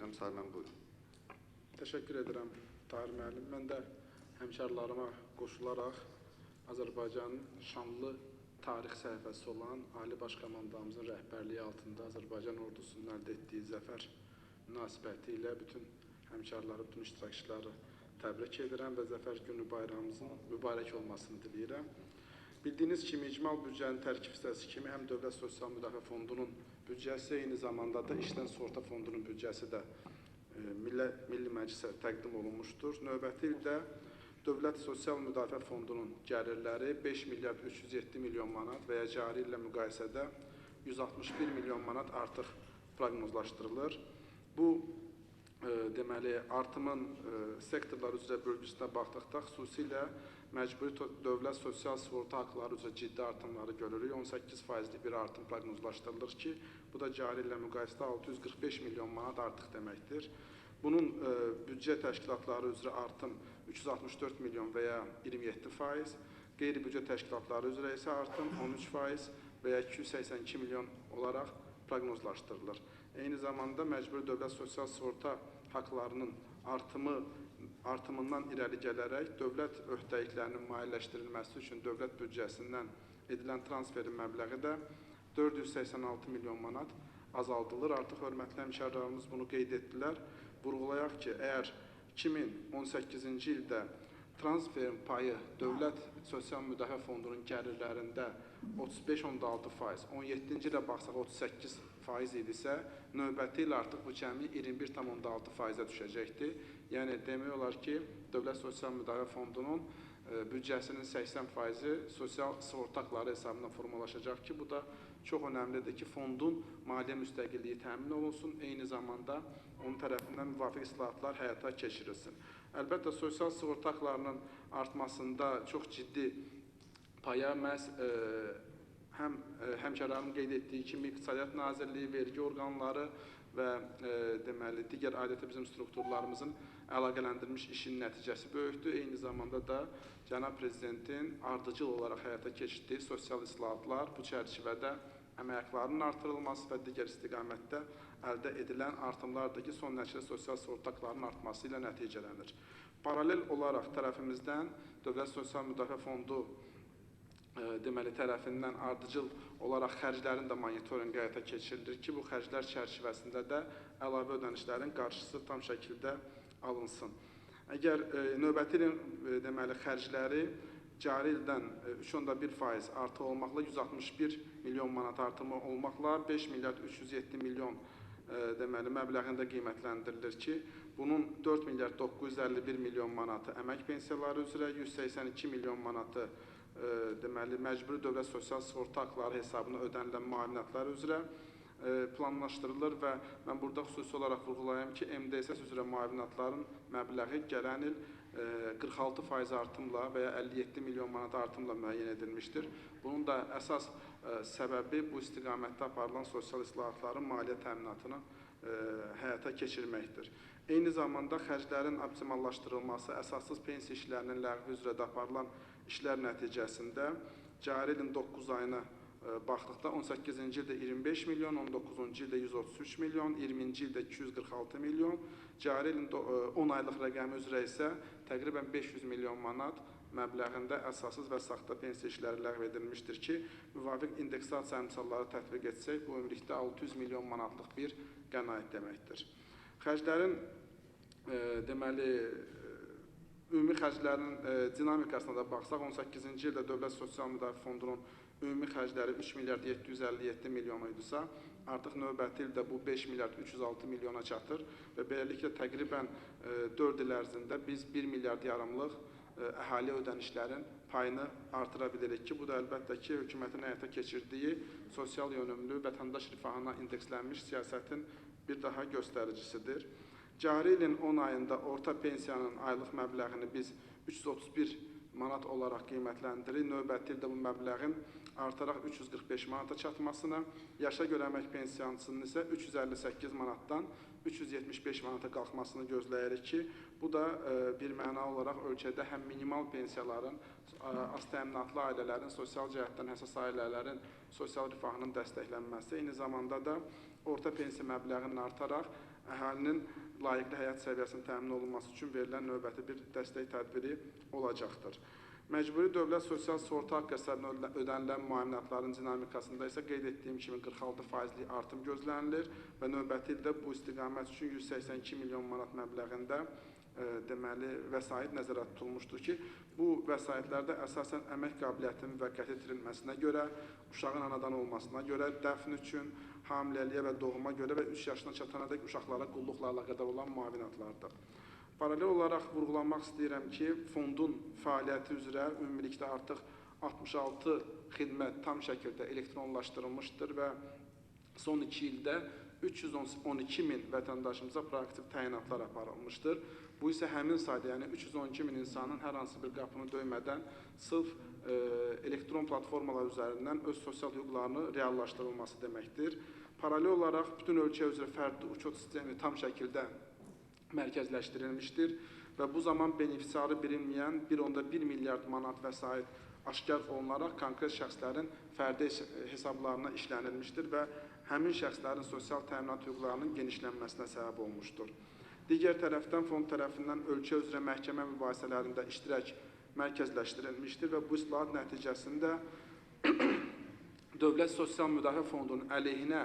edirəm. Müəllim, buyurun. Təşəkkür edirəm Tahir müəllim. Mən də həmkarlarıma qoşularaq Azərbaycanın şanlı tarix səhifəsi olan Ali Baş Komandamızın rəhbərliyi altında Azərbaycan ordusunun əldə etdiyi zəfər münasibəti ilə bütün həmkarları, bütün iştirakçıları təbrik edirəm və Zəfər Günü bayramımızın mübarək olmasını diləyirəm. Bildiyiniz kimi icmal büdcənin tərkib hissəsi kimi həm Dövlət Sosial Müdafiə Fondunun büdcəsi, eyni zamanda da İşdən Sığorta Fondunun büdcəsi də e, Milli, Milli Məclisə təqdim olunmuşdur. Növbəti ildə Dövlət Sosial Müdafiə Fondunun gəlirləri 5 milyard 307 milyon manat və ya cari illə müqayisədə 161 milyon manat artıq proqnozlaşdırılır. Bu e, deməli artımın e, sektorlar üzrə bölgüsünə baxdıqda xüsusilə məcburi dövlət sosial sığorta haqqları üzrə ciddi artımları görürük. 18 faizlik bir artım proqnozlaşdırılır ki, bu da cari illə müqayisədə 645 milyon manat artıq deməkdir. Bunun e, büdcə təşkilatları üzrə artım 364 milyon və ya 27 faiz, qeyri-büdcə təşkilatları üzrə isə artım 13 faiz və ya 282 milyon olaraq proqnozlaşdırılır. Eyni zamanda məcburi dövlət sosial sığorta haqqlarının artımı artımından irəli gələrək dövlət öhdəliklərinin maliyyələşdirilməsi üçün dövlət büdcəsindən edilən transferin məbləği də 486 milyon manat azaldılır. Artıq hörmətli həmkarlarımız bunu qeyd etdilər. Vurğulayaq ki, əgər 2018-ci ildə transferin payı Dövlət Sosial Müdafiə Fondunun gəlirlərində 35.6%, 17-ci ilə baxsaq 38% idisə, növbəti il artıq bu cəmi 21.6%-ə düşəcəkdir. Yəni demək olar ki, Dövlət Sosial Müdafiə Fondunun e, büdcəsinin 80%-i sosial sığorta haqları hesabından formalaşacaq ki, bu da çox önəmlidir ki, fondun maliyyə müstəqilliyi təmin olunsun, eyni zamanda onun tərəfindən müvafiq islahatlar həyata keçirilsin. Əlbəttə, sosial sığorta haqlarının artmasında çox ciddi paya məhz e, həm e, həmkarlarımın qeyd etdiyi kimi İqtisadiyyat Nazirliyi, vergi orqanları və e, deməli digər adətə bizim strukturlarımızın əlaqələndirilmiş işin nəticəsi böyükdür. Eyni zamanda da cənab prezidentin ardıcıl olaraq həyata keçirdiyi sosial islahatlar bu çərçivədə əmək haqlarının artırılması və digər istiqamətdə əldə edilən artımlardır ki, son nəticədə sosial sığorta haqlarının artması ilə nəticələnir. Paralel olaraq tərəfimizdən Dövlət Sosial Müdafiə Fondu deməli tərəfindən ardıcıl olaraq xərclərin də monitorinqi həyata keçirilir ki, bu xərclər çərçivəsində də əlavə ödənişlərin qarşısı tam şəkildə alınsın. Əgər e, növbəti ilin e, deməli xərcləri cari ildən e, 3.1% artıq olmaqla 161 milyon manat artımı olmaqla 5 milyard 307 milyon e, deməli məbləğində qiymətləndirilir ki, bunun 4 milyard 951 milyon manatı əmək pensiyaları üzrə, 182 milyon manatı e, deməli məcburi dövlət sosial sığorta haqları hesabına ödənilən müavinətlər üzrə e, planlaşdırılır və mən burada xüsusi olaraq vurğulayım ki, MDSS üzrə müavinətlərin məbləği gələn il e, 46% artımla və ya 57 milyon manat artımla müəyyən edilmişdir. Bunun da əsas e, səbəbi bu istiqamətdə aparılan sosial islahatların maliyyə təminatını e, həyata keçirməkdir. Eyni zamanda xərclərin optimallaşdırılması, əsassız pensiya işlərinin ləğvi üzrə də aparılan işlər nəticəsində cari ilin 9 ayına e, baxdıqda 18-ci ildə 25 milyon, 19-cu ildə 133 milyon, 20-ci ildə 246 milyon, cari ilin do- e, 10 aylıq rəqəmi üzrə isə təqribən 500 milyon manat məbləğində əsassız və saxta pensiya işləri ləğv edilmişdir ki, müvafiq indeksasiya əmsalları tətbiq etsək, bu ümumilikdə 600 milyon manatlıq bir qənaət deməkdir. Xərclərin e, deməli ümumi xərclərin e, dinamikasına da baxsaq, 18-ci ildə Dövlət Sosial Müdafiə Fondunun ümumi xərcləri 3 milyard 757 milyon idisə, artıq növbəti ildə bu 5 milyard 306 milyona çatır və beləliklə təqribən e, 4 il ərzində biz 1 milyard yarımlıq e, əhali ödənişlərin payını artıra bilirik ki, bu da əlbəttə ki, hökumətin həyata keçirdiyi sosial yönümlü, vətəndaş rifahına indekslənmiş siyasətin bir daha göstəricisidir. Cari ilin 10 ayında orta pensiyanın aylıq məbləğini biz 331 manat olaraq qiymətləndiririk. Növbəti ildə bu məbləğin artaraq 345 manata çatmasına, yaşa görə əmək pensiyansının isə 358 manatdan 375 manata qalxmasını gözləyirik ki, bu da e, bir məna olaraq ölkədə həm minimal pensiyaların, az təminatlı ailələrin, sosial cəhətdən həssas ailələrin sosial rifahının dəstəklənməsi, eyni zamanda da orta pensiya məbləğinin artaraq əhalinin layiqli həyat səviyyəsinin təmin olunması üçün verilən növbəti bir dəstək tədbiri olacaqdır. Məcburi dövlət sosial sığorta haqq hesabına ödənilən müavinətlərin dinamikasında isə qeyd etdiyim kimi 46 faizlik artım gözlənilir və növbəti ildə bu istiqamət üçün 182 milyon manat məbləğində deməli vəsait nəzərdə tutulmuşdur ki, bu vəsaitlərdə əsasən əmək qabiliyyətinin müvəqqəti itirilməsinə görə, uşağın anadan olmasına görə, dəfn üçün, hamiləliyə və doğuma görə və 3 yaşına çatanadək uşaqlara qulluqla əlaqədar olan müavinətlərdir. Paralel olaraq vurğulamaq istəyirəm ki, fondun fəaliyyəti üzrə ümumilikdə artıq 66 xidmət tam şəkildə elektronlaşdırılmışdır və son 2 ildə 312 min vətəndaşımıza proaktiv təyinatlar aparılmışdır. Bu isə həmin sayda, yəni 312 min insanın hər hansı bir qapını döymədən sırf e, elektron platformalar üzərindən öz sosial hüquqlarını reallaşdırılması deməkdir. Paralel olaraq bütün ölkə üzrə fərdi uçot sistemi tam şəkildə mərkəzləşdirilmişdir və bu zaman benefisiarı bilinməyən 1.1 milyard manat vəsait aşkar olunaraq konkret şəxslərin fərdi hesablarına işlənilmişdir və həmin şəxslərin sosial təminat hüquqlarının genişlənməsinə səbəb olmuşdur. Digər tərəfdən fond tərəfindən ölkə üzrə məhkəmə mübahisələrində iştirak mərkəzləşdirilmişdir və bu islahat nəticəsində Dövlət Sosial Müdafiə Fondunun əleyhinə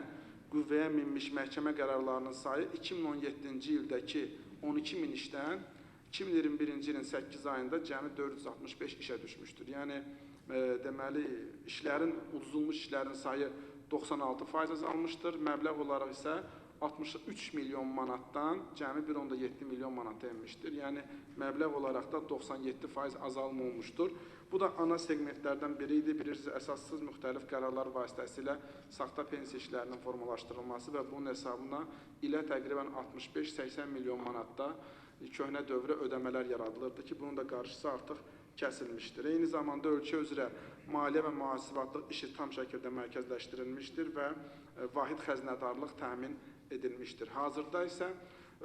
qüvvəyə minmiş məhkəmə qərarlarının sayı 2017-ci ildəki 12 min işdən 2021-ci ilin 8 ayında cəmi 465 işə düşmüşdür. Yəni e, deməli işlərin uduzulmuş işlərin sayı 96% azalmışdır. Məbləğ olaraq isə 63 milyon manatdan cəmi 1.7 milyon manata enmişdir. Yəni məbləğ olaraq da 97% azalma olmuşdur. Bu da ana segmentlərdən biri idi. Bilirsiniz, əsassız müxtəlif qərarlar vasitəsilə saxta pensiya işlərinin formalaşdırılması və bunun hesabına ilə təqribən 65-80 milyon manatda köhnə dövrə ödəmələr yaradılırdı ki, bunun da qarşısı artıq kəsilmişdir. Eyni zamanda ölkə üzrə maliyyə və mühasibatlıq işi tam şəkildə mərkəzləşdirilmişdir və e, vahid xəzinədarlıq təmin edilmişdir. Hazırda isə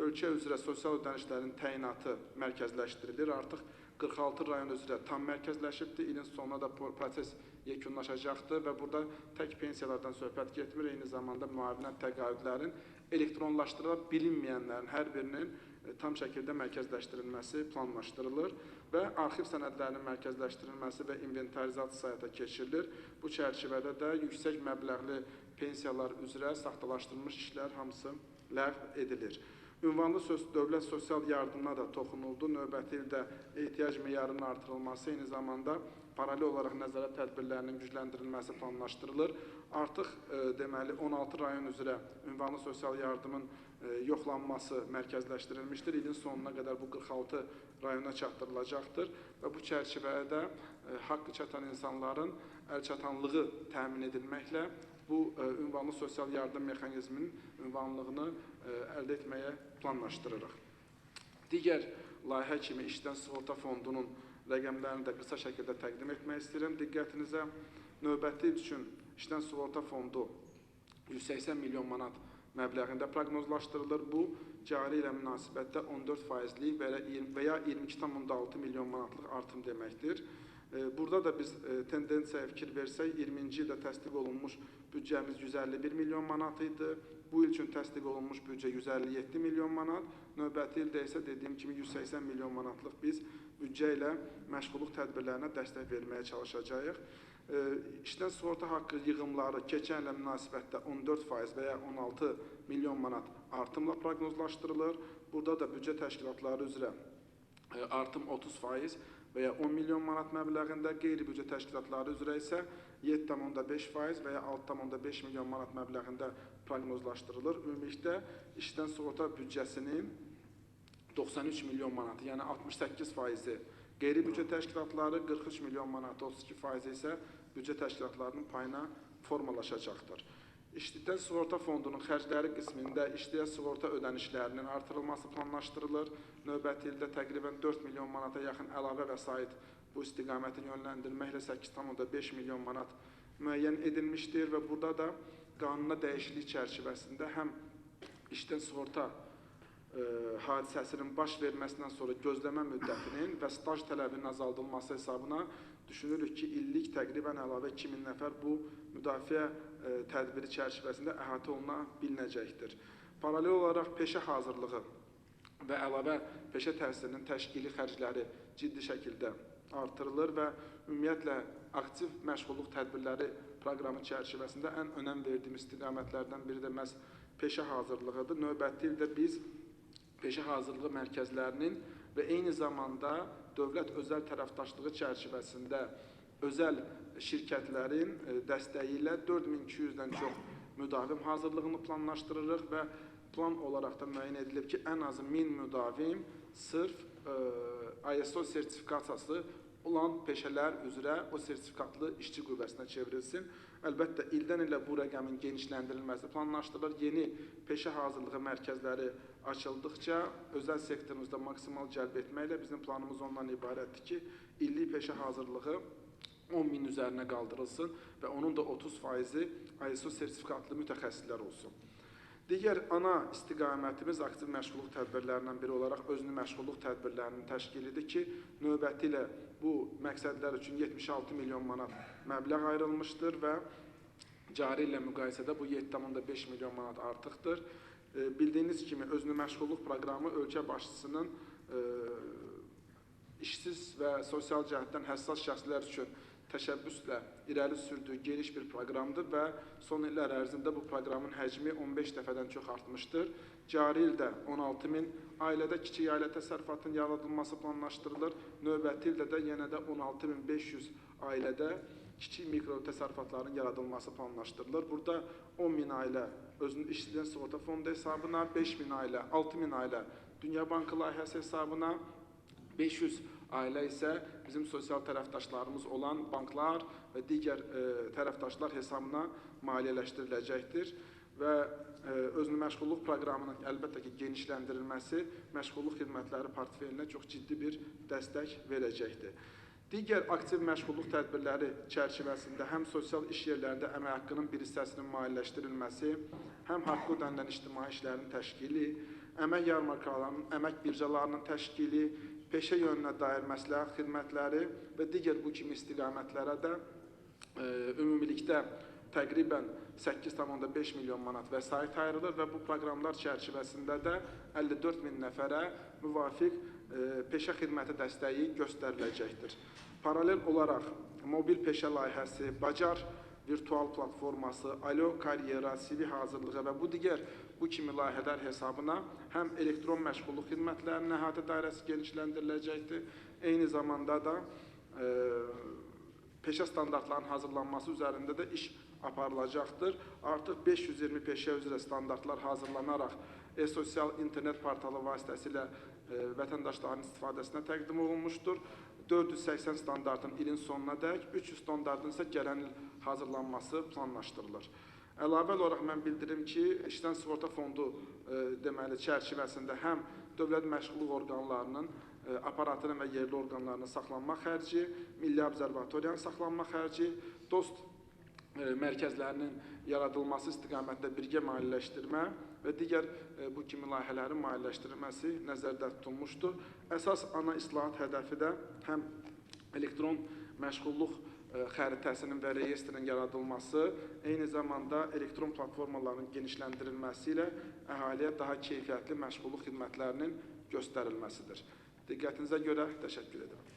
ölkə üzrə sosial ödənişlərin təyinatı mərkəzləşdirilir. Artıq 46 rayon üzrə tam mərkəzləşibdir. İlin sonuna da proses yekunlaşacaqdır və burada tək pensiyalardan söhbət getmir. Eyni zamanda müavinət təqaüdlərin elektronlaşdırıla bilinməyənlərin hər birinin tam şəkildə mərkəzləşdirilməsi planlaşdırılır və arxiv sənədlərinin mərkəzləşdirilməsi və inventarizasiya həyata keçirilir. Bu çərçivədə də yüksək məbləğli pensiyalar üzrə saxtalaşdırılmış işlər hamısı ləğv edilir. Ünvanlı söz dövlət sosial yardımına da toxunuldu. Növbəti ildə ehtiyac meyarının artırılması, eyni zamanda paralel olaraq nəzarət tədbirlərinin gücləndirilməsi planlaşdırılır. Artıq e, deməli 16 rayon üzrə ünvanlı sosial yardımın e, yoxlanması mərkəzləşdirilmişdir. İlin sonuna qədər bu 46 rayona çatdırılacaqdır və bu çərçivədə e, haqqı çatan insanların əlçatanlığı təmin edilməklə bu e, ünvanlı sosial yardım mexanizminin ünvanlığını e, əldə etməyə planlaşdırırıq. Digər layihə kimi işdən sığorta fondunun rəqəmlərini də qısa şəkildə təqdim etmək istəyirəm diqqətinizə. Növbəti il üçün işdən sığorta fondu 180 milyon manat məbləğində proqnozlaşdırılır. Bu, cari ilə münasibətdə 14 faizlik və ya 22,6 milyon manatlıq artım deməkdir. Burada da biz e, tendensiyaya fikir versək, 20-ci ildə təsdiq olunmuş büdcəmiz 151 milyon manat idi. Bu il üçün təsdiq olunmuş büdcə 157 milyon manat. Növbəti ildə isə dediyim kimi 180 milyon manatlıq biz büdcə ilə məşğulluq tədbirlərinə dəstək verməyə çalışacağıq. İşdən sığorta haqqı yığımları keçən ilə münasibətdə 14% və ya 16 milyon manat artımla proqnozlaşdırılır. Burada da büdcə təşkilatları üzrə e, artım 30% və ya 10 milyon manat məbləğində, qeyri-büdcə təşkilatları üzrə isə 7,5% və ya 6,5 milyon manat məbləğində proqnozlaşdırılır. Ümumilikdə işdən sığorta büdcəsinin 93 milyon manatı, yəni 68 faizi qeyri-büdcə təşkilatları, 43 milyon manat, 32 faizi isə büdcə təşkilatlarının payına formalaşacaqdır. İşdikdə sığorta fondunun xərcləri qismində işdiyə sığorta ödənişlərinin artırılması planlaşdırılır. Növbəti ildə təqribən 4 milyon manata yaxın əlavə vəsait bu istiqamətə yönləndirməklə 8,5 milyon manat müəyyən edilmişdir və burada da qanuna dəyişiklik çərçivəsində həm işdən sığorta e, hadisəsinin baş verməsindən sonra gözləmə müddətinin və staj tələbinin azaldılması hesabına düşünürük ki, illik təqribən əlavə 2000 nəfər bu müdafiə e, tədbiri çərçivəsində əhatə oluna bilinəcəkdir. Paralel olaraq peşə hazırlığı və əlavə peşə təhsilinin təşkili xərcləri ciddi şəkildə artırılır və ümumiyyətlə aktiv məşğulluq tədbirləri proqramı çərçivəsində ən önəm verdiyim istiqamətlərdən biri də məhz peşə hazırlığıdır. Növbəti ildə biz peşə hazırlığı mərkəzlərinin və eyni zamanda dövlət özəl tərəfdaşlığı çərçivəsində özəl şirkətlərin e, dəstəyi ilə 4200-dən çox müdavim hazırlığını planlaşdırırıq və plan olaraq da müəyyən edilib ki, ən azı 1000 müdavim sırf e, ISO sertifikasiyası olan peşələr üzrə o sertifikatlı işçi qüvvəsinə çevrilsin. Əlbəttə ildən ilə bu rəqəmin genişləndirilməsi planlaşdırılır. Yeni peşə hazırlığı mərkəzləri açıldıqca özəl sektorumuzda maksimal cəlb etməklə bizim planımız ondan ibarətdir ki, illik peşə hazırlığı 10 min üzərinə qaldırılsın və onun da 30 faizi ISO sertifikatlı mütəxəssislər olsun. Digər ana istiqamətimiz aktiv məşğulluq tədbirlərindən biri olaraq özünü məşğulluq tədbirlərinin təşkilidir ki, növbəti ilə bu məqsədlər üçün 76 milyon manat məbləğ ayrılmışdır və cari ilə müqayisədə bu 7,5 milyon manat artıqdır. E, Bildiyiniz kimi özünü məşğulluq proqramı ölkə başçısının e, işsiz və sosial cəhətdən həssas şəxslər üçün təşəbbüslə irəli sürdüyü geniş bir proqramdır və son illər ərzində bu proqramın həcmi 15 dəfədən çox artmışdır. Cari ildə 16 min ailədə kiçik ailə təsərrüfatının yaradılması planlaşdırılır. Növbəti ildə də yenə də 16500 ailədə kiçik mikro təsərrüfatların yaradılması planlaşdırılır. Burada 10 min ailə özünün işsizlik sığorta fondu hesabına, 5 min ailə, 6 min ailə Dünya Bankı layihəsi hesabına, 500 ailə isə bizim sosial tərəfdaşlarımız olan banklar və digər e, tərəfdaşlar hesabına maliyyələşdiriləcəkdir və e, özünü məşğulluq proqramının əlbəttə ki, genişləndirilməsi məşğulluq xidmətləri portfelinə çox ciddi bir dəstək verəcəkdir. Digər aktiv məşğulluq tədbirləri çərçivəsində həm sosial iş yerlərində əmək haqqının bir hissəsinin maliyyələşdirilməsi, həm haqqı ödənilən ictimai işlərin təşkili, əmək yarmarkalarının, əmək birjalarının təşkili, peşə yönünə dair məsləhət xidmətləri və digər bu kimi istiqamətlərə də e, ümumilikdə təqribən 8,5 milyon manat vəsait ayrılır və bu proqramlar çərçivəsində də 54 min nəfərə müvafiq e, peşə xidməti dəstəyi göstəriləcəkdir. Paralel olaraq mobil peşə layihəsi, Bacar virtual platforması, Alo karyera, CV hazırlığı və bu digər bu kimi layihələr hesabına həm elektron məşğulluq xidmətlərinin əhatə dairəsi genişləndiriləcəkdir, eyni zamanda da e, peşə standartlarının hazırlanması üzərində də iş aparılacaqdır. Artıq 520 peşə üzrə standartlar hazırlanaraq e-sosial internet portalı vasitəsilə e, vətəndaşların istifadəsinə təqdim olunmuşdur. 480 standartın ilin sonuna dək, 300 standartın isə gələn il hazırlanması planlaşdırılır. Əlavə olaraq mən bildirim ki, İşdən Sığorta Fondu e, deməli çərçivəsində həm dövlət məşğulluq orqanlarının e, aparatının və yerli orqanlarının saxlanma xərci, Milli Observatoriyanın saxlanma xərci, DOST e, mərkəzlərinin yaradılması istiqamətində birgə maliyyələşdirmə və digər e, bu kimi layihələrin maliyyələşdirilməsi nəzərdə tutulmuşdur. Əsas ana islahat hədəfi də həm elektron məşğulluq xəritəsinin və reyestrinin yaradılması, eyni zamanda elektron platformaların genişləndirilməsi ilə əhaliyə daha keyfiyyətli məşğulluq xidmətlərinin göstərilməsidir. Diqqətinizə görə təşəkkür edirəm.